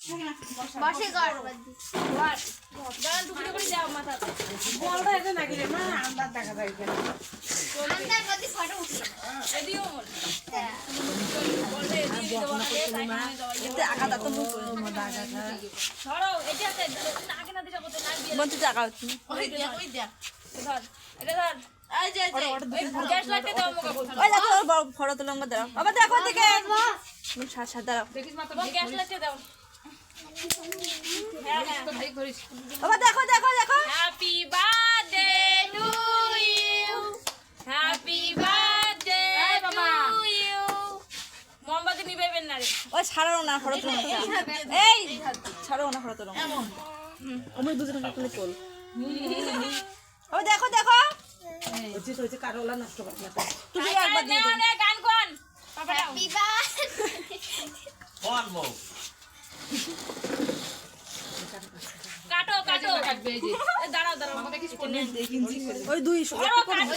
বসে কর দাঁড়ান টুকরো করে যাও মাথাতে বলটা এটা নাকি রে? মা আন্দাজ দেখা যায় কেন আন্দার মধ্যে ফটো উঠি এদিও মন হ্যাঁ ওই দেখ ওই দেখ। ধর এটা ধর। এই যে এই গ্যাস লাইটে দাও আমাকে বলছো ওই দেখো বড় ফটো তুলঙ্গ দাঁড়াও। বাবা দেখো দিকে সাত সাত দাঁড়াও। গ্যাস লাইটে দাও। হ্যাঁ বাবা দেখো দেখো দেখো। Happy birthday to you happy birthday to you মোমবাতি নিবেবেন না রে। ওই ছাড়াও না ফটো তুলঙ্গ এই ছাড়াও না আমি দুজন তুলে তোল ও দেখো দেখো। হচ্ছে তো হচ্ছে কারোলা নষ্ট করতে না তুমি একবার দিয়ে নে, নে, গান কোন? হ্যাপি বার্থডে কোন মৌ কাটো কাটো। এ, দাঁড়াও দাঁড়াও ওই দুই ধরো, কাটো।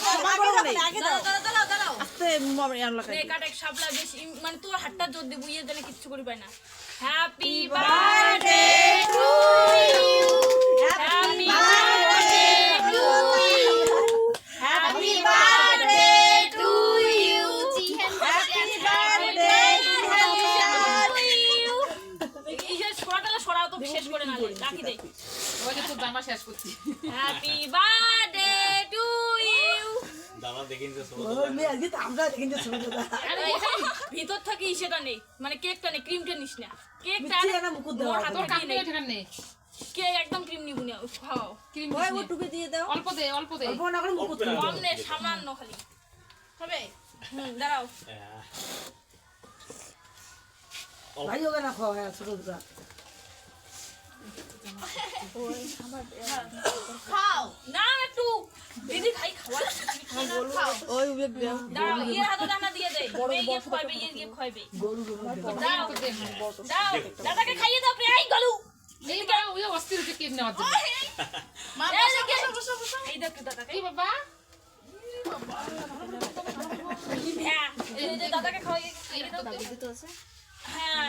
আগে দাও। দাঁড়াও দাঁড়াও আস্তে মামা ইয়ার লাগাই নে, কাট এক সাবলা বেশি মানে তোর হাতটা জোর দিলে কিচ্ছু করি না। হ্যাপি বার্থডে না রাখি দে হ্যাপি বার্থডে টু ইউ দাদা দেখিন যে ছোট ওর মেয়ে আজকে আমরা কিন্তু ছোট দাদা আরে ভিতর থেকে সেটা নেই মানে কেকটা নেই ক্রিমটা নিস না। কেকটা না মুকুট দেওয়া মোর হাতে দিয়ে নেই কেক একদম ক্রিম নিবো না। খাও ওই ও দিয়ে দাও। অল্প দে অল্প দে। অল্প না করে মুকুট কম নে সামান্য খালি। হবে? হুম দাঁড়াও। ভাই ওকে না খাওয়া ছোট দাদা খাও। না একটু দিদি খাই খাওয়া ওই উবেক দাও ইয়ে হাতে দানা দিয়ে দে। মেয়ে গিয়ে খাইবে ইয়ে গিয়ে খাইবে দাও দাও দাদাকে খাইয়ে দাও প্রায় গলু। এই বা ওই অস্থির হচ্ছে কেক নেওয়ার মা বসো বসো বসো এই দেখো দাদাকে। এই বাবা। দাদাকে খাওয়াই খাইয়ে দাও। তো। হ্যাঁ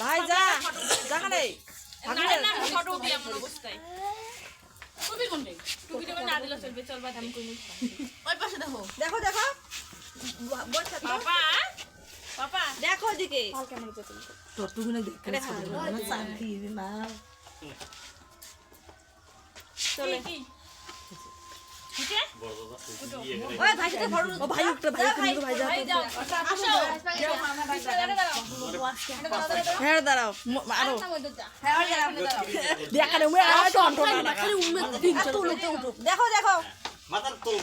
ভাই যা। যাখানে না না ফটো উঠি আমার অবস্থায়। দেখো। দেখো দেখো। দেখো। দিকে চলে দেখো দেখো তোল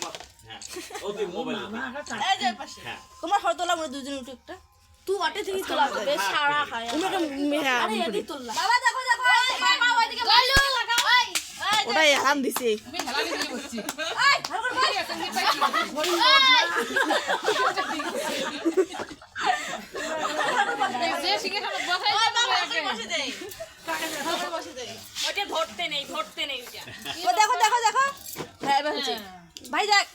হ্যাঁ হ্যাঁ তোমার ফটো তোলা দুজন উঠে একটা। তুই অটে থেকে তোলা সারা খায়। উমে নেই ওটা ও, দেখো দেখো দেখো। হ্যাঁ এবার হচ্ছে। ভাই, দেখো।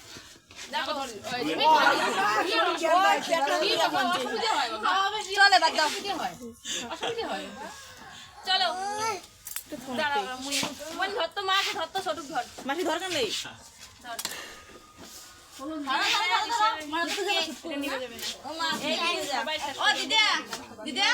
চলে বাদ দাও অসুবিধা হয় চলো দাঁড়াও মুই মন ধরতো মাকে ধরতো ছোটুক ধর মাসি নেই ও দিদা দিদা